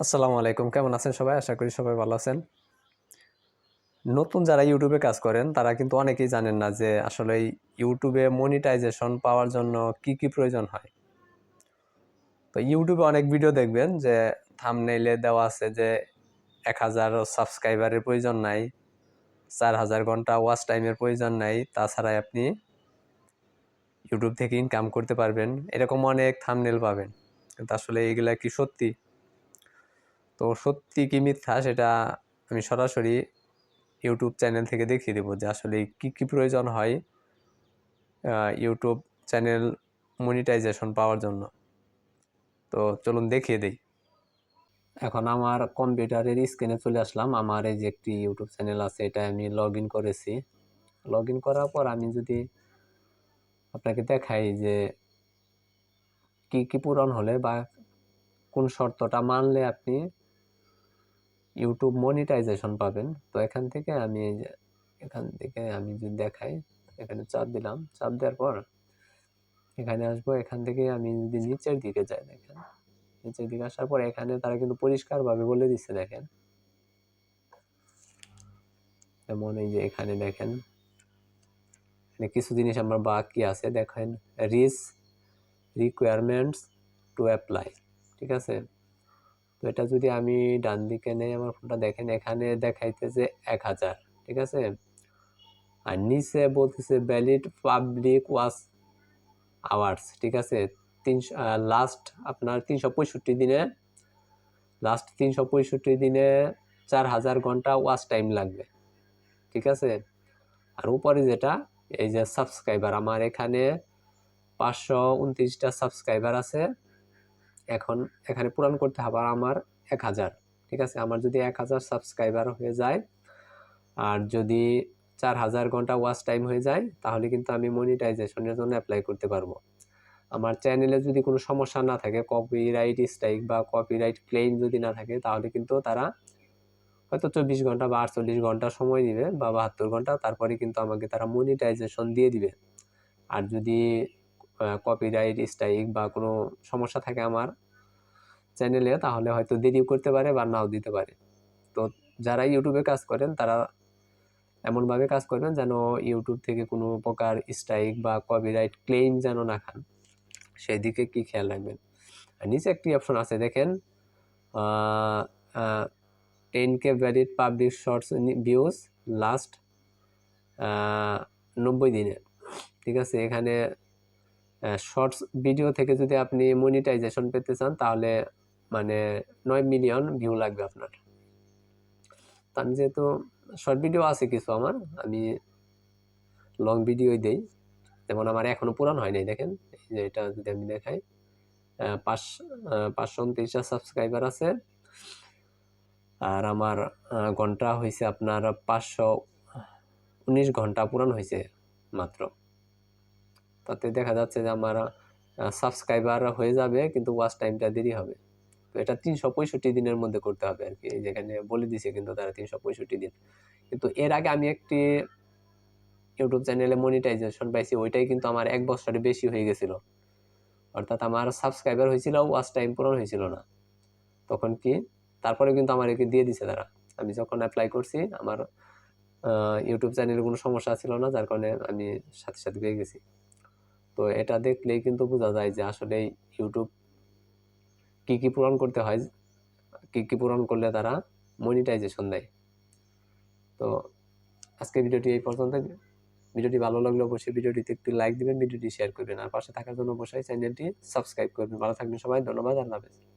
আসসালামু আলাইকুম। কেমন আছেন সবাই? আশা করি সবাই ভালো আছেন। নতুন যারা ইউটিউবে কাজ করেন, তারা কিন্তু অনেকেই জানেন না যে আসলে ইউটিউবে মনিটাইজেশন পাওয়ার জন্য কি কি প্রয়োজন হয়। তো ইউটিউবে অনেক ভিডিও দেখবেন যে থামনেইলে দেওয়া আছে যে এক হাজার সাবস্ক্রাইবারের প্রয়োজন নাই, চার হাজার ঘণ্টা ওয়াচ টাইমের প্রয়োজন নাই তাছাড়া আপনি ইউটিউব থেকে ইনকাম করতে পারবেন। এরকম অনেক থামনেল পাবেন। কিন্তু আসলে এগুলা কি সত্যি? তো সত্যি কি মিথ্যা সেটা আমি সরাসরি ইউটিউব চ্যানেল থেকে দেখিয়ে দেবো যে আসলে কী কী প্রয়োজন হয় ইউটিউব চ্যানেল মনিটাইজেশন পাওয়ার জন্য। তো চলুন দেখিয়ে দিই। এখন আমার কম্পিউটারের স্ক্রিনে চলে আসলাম। আমার এই যে একটি ইউটিউব চ্যানেল আছে, এটা আমি লগ ইন করেছি। লগ ইন করার পর আমি যদি আপনাকে দেখাই যে কি কি পূরণ হলে বা কোন শর্তটা মানলে আপনি ইউটিউব মনিটাইজেশন পাবেন। তো এখান থেকে আমি এখান থেকে আমি যদি দেখাই, এখানে চাপ দিলাম। চাপ দেওয়ার পর এখানে আসব। এখান থেকে আমি যদি নিচের দিকে যাই দেখেন, নিচের দিকে আসার পর এখানে তারা কিন্তু পরিষ্কারভাবে বলে দিচ্ছে দেখেন। যেমন এই যে এখানে দেখেন কিছু জিনিস আমার বাকি আছে। দেখেন রিস রিকোয়ারমেন্টস টু অ্যাপ্লাই ঠিক আছে? তো এটা যদি আমি ডান দিকে নেই, আমার ফোনটা দেখেন, এখানে দেখাইতেছে এক হাজার, ঠিক আছে? আর নিচে বলতেছে ভ্যালিড পাবলিক ওয়াচ আওয়ার্স ঠিক আছে? তিনশো লাস্ট আপনার তিনশো পঁয়ষট্টি দিনে লাস্ট তিনশো পঁয়ষট্টি দিনে চার হাজার ঘণ্টা ওয়াচ টাইম লাগবে, ঠিক আছে? আর উপরে যেটা, এই যে সাবস্ক্রাইবার আমার এখানে পাঁচশো উনত্রিশটা সাবস্ক্রাইবার আছে। এখন এখানে পূরণ করতে হবে আমার এক হাজার, ঠিক আছে? আমার যদি এক হাজার সাবস্ক্রাইবার হয়ে যায় আর যদি চার হাজার ঘণ্টা ওয়াচ টাইম হয়ে যায়, তাহলে কিন্তু আমি মনিটাইজেশনের জন্য অ্যাপ্লাই করতে পারব। আমার চ্যানেলে যদি কোনো সমস্যা না থাকে কপিরাইট স্ট্রাইক বা কপিরাইট ক্লেম যদি না থাকে, তাহলে কিন্তু তারা হয়তো চব্বিশ ঘণ্টা বা আটচল্লিশ ঘণ্টা সময় দিবে বা বাহাত্তর ঘণ্টা, তারপরে কিন্তু আমাকে তারা মনিটাইজেশন দিয়ে দিবে। আর যদি কপিরাইট স্ট্রাইক বা কোনো সমস্যা থাকে আমার চ্যানেলে তাহলে হয়তো দেরিও করতে পারে বা নাও দিতে পারে। তো যারা ইউটিউবে কাজ করেন, তারা এমনভাবে কাজ করবেন যেন ইউটিউব থেকে কোনো প্রকার স্ট্রাইক বা কপিরাইট ক্লেম যেন না খান। সেই দিকে কি খেয়াল রাখবেন? আর নিচে একটি অপশন আছে, দেখেন ten K valid public shorts views last নব্বই দিনে। ঠিক আছে, এখানে শর্টস ভিডিও থেকে যদি আপনি মনিটাইজেশন পেতে চান, তাহলে মানে নয় মিলিয়ন ভিউ লাগবে আপনার। তো আমি যেহেতু শর্ট ভিডিও আছে কিছু আমার, আমি লং ভিডিওই দেই। যেমন আমার এখনও পূরণ হয় নাই, দেখেন? যে এটা যদি আমি দেখাই পাঁচ পাঁচশো উনত্রিশটা সাবস্ক্রাইবার আছে। আর আমার ঘণ্টা হয়েছে আপনার পাঁচশো উনিশ ঘণ্টা পূরণ হয়েছে মাত্র। তাতে দেখা যাচ্ছে যে আমার সাবস্ক্রাইবার হয়ে যাবে, কিন্তু ওয়াচ টাইমটা দেরি হবে। এটা তিনশো পঁয়ষট্টি দিনের মধ্যে করতে হবে আর কি যেখানে বলে দিছে কিন্তু তারা তিনশো পঁয়ষট্টি দিন। কিন্তু এর আগে আমি একটি ইউটিউব চ্যানেলে মনিটাইজেশন পাইছি, ওইটাই কিন্তু আমার এক বছরের বেশি হয়ে গেছিল। অর্থাৎ আমার সাবস্ক্রাইবার হয়েছিল ওয়াচ টাইম পূরণ হয়েছিল না। তখন কি? তারপরে কিন্তু আমার একে দিয়ে দিছে তারা। আমি যখন অ্যাপ্লাই করছি, আমার ইউটিউব চ্যানেলে কোনো সমস্যা ছিল না, যার কারণে আমি সাথে সাথে পেয়ে গেছি। তো এটা দেখলেই কিন্তু বোঝা যায় যে আসলে ইউটিউব কি কী পূরণ করতে হয়, কী কী পূরণ করলে তারা মনিটাইজেশন দেয়। তো আজকে ভিডিওটি এই পর্যন্ত। ভিডিওটি ভালো লাগলে অবশ্যই ভিডিওটিতে একটি লাইক দিবেন, ভিডিওটি শেয়ার করবেন। আর পাশে থাকার জন্য অবশ্যই চ্যানেলটি সাবস্ক্রাইব করবেন। ভালো থাকবেন সবাই, ধন্যবাদ, আল্লাহ হাফেজ।